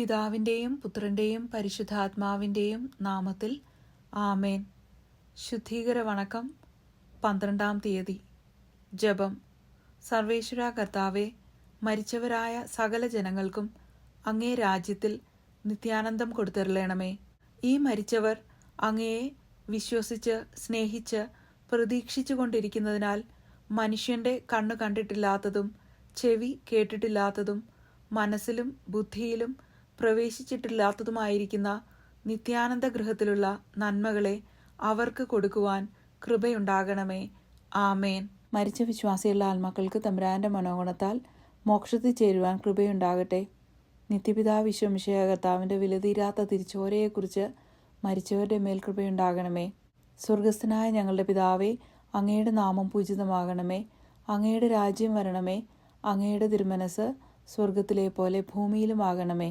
പിതാവിന്റെയും പുത്രന്റെയും പരിശുദ്ധാത്മാവിന്റെയും നാമത്തിൽ ആമേൻ. ശുദ്ധീകര വണക്കം പന്ത്രണ്ടാം തീയതി. ജപം. സർവേശ്വര കർത്താവെ മരിച്ചവരായ സകല ജനങ്ങൾക്കും അങ്ങേ രാജ്യത്തിൽ നിത്യാനന്ദം കൊടുത്തരളണമേ. ഈ മരിച്ചവർ അങ്ങയെ വിശ്വസിച്ച് സ്നേഹിച്ച് പ്രതീക്ഷിച്ചു കൊണ്ടിരിക്കുന്നതിനാൽ മനുഷ്യന്റെ കണ്ണു കണ്ടിട്ടില്ലാത്തതും ചെവി കേട്ടിട്ടില്ലാത്തതും മനസ്സിലും ബുദ്ധിയിലും പ്രവേശിച്ചിട്ടില്ലാത്തതുമായിരിക്കുന്ന നിത്യാനന്ദ ഗൃഹത്തിലുള്ള നന്മകളെ അവർക്ക് കൊടുക്കുവാൻ കൃപയുണ്ടാകണമേ. ആമേൻ. മരിച്ച വിശ്വാസിയുള്ള ആത്മാക്കൾക്ക് തമ്പുരാന്റെ മനോഗുണത്താൽ മോക്ഷത്തിൽ ചേരുവാൻ കൃപയുണ്ടാകട്ടെ. നിത്യപിതാവ് വിശ്വമിഷയ കർത്താവിന്റെ വിലതീരാത്ത തിരിച്ചോരയെക്കുറിച്ച് മരിച്ചവരുടെ മേൽ കൃപയുണ്ടാകണമേ. സ്വർഗസ്ഥനായ ഞങ്ങളുടെ പിതാവേ അങ്ങയുടെ നാമം പൂജിതമാകണമേ. അങ്ങയുടെ രാജ്യം വരണമേ. അങ്ങയുടെ തിരുമനസ് സ്വർഗത്തിലെ പോലെ ഭൂമിയിലുമാകണമേ.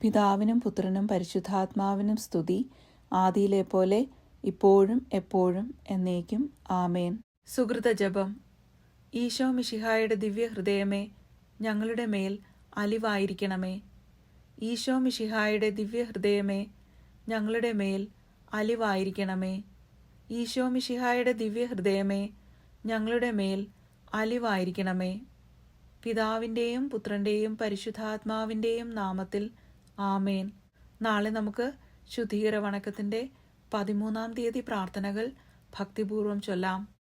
പിതാവിനും പുത്രനും പരിശുദ്ധാത്മാവിനും സ്തുതി. ആദിയിലെ പോലെ ഇപ്പോഴും എപ്പോഴും എന്നേക്കും. ആമേൻ. സുഹൃത ജപം. ഈശോ മിഷിഹായുടെ ദിവ്യഹൃദയമേ ഞങ്ങളുടെ മേൽ അലിവായിരിക്കണമേ. ഈശോ മിഷിഹായുടെ ദിവ്യഹൃദയമേ ഞങ്ങളുടെ മേൽ അലിവായിരിക്കണമേ. ഈശോ മിഷിഹായുടെ ദിവ്യഹൃദയമേ ഞങ്ങളുടെ മേൽ അലിവായിരിക്കണമേ. പിതാവിന്റെയും പുത്രന്റെയും പരിശുദ്ധാത്മാവിന്റെയും നാമത്തിൽ ആമേൻ. നാളെ നമുക്ക് ശുദ്ധീകര വണക്കത്തിന്റെ പതിമൂന്നാം തീയതി പ്രാർത്ഥനകൾ ഭക്തിപൂർവം ചൊല്ലാം.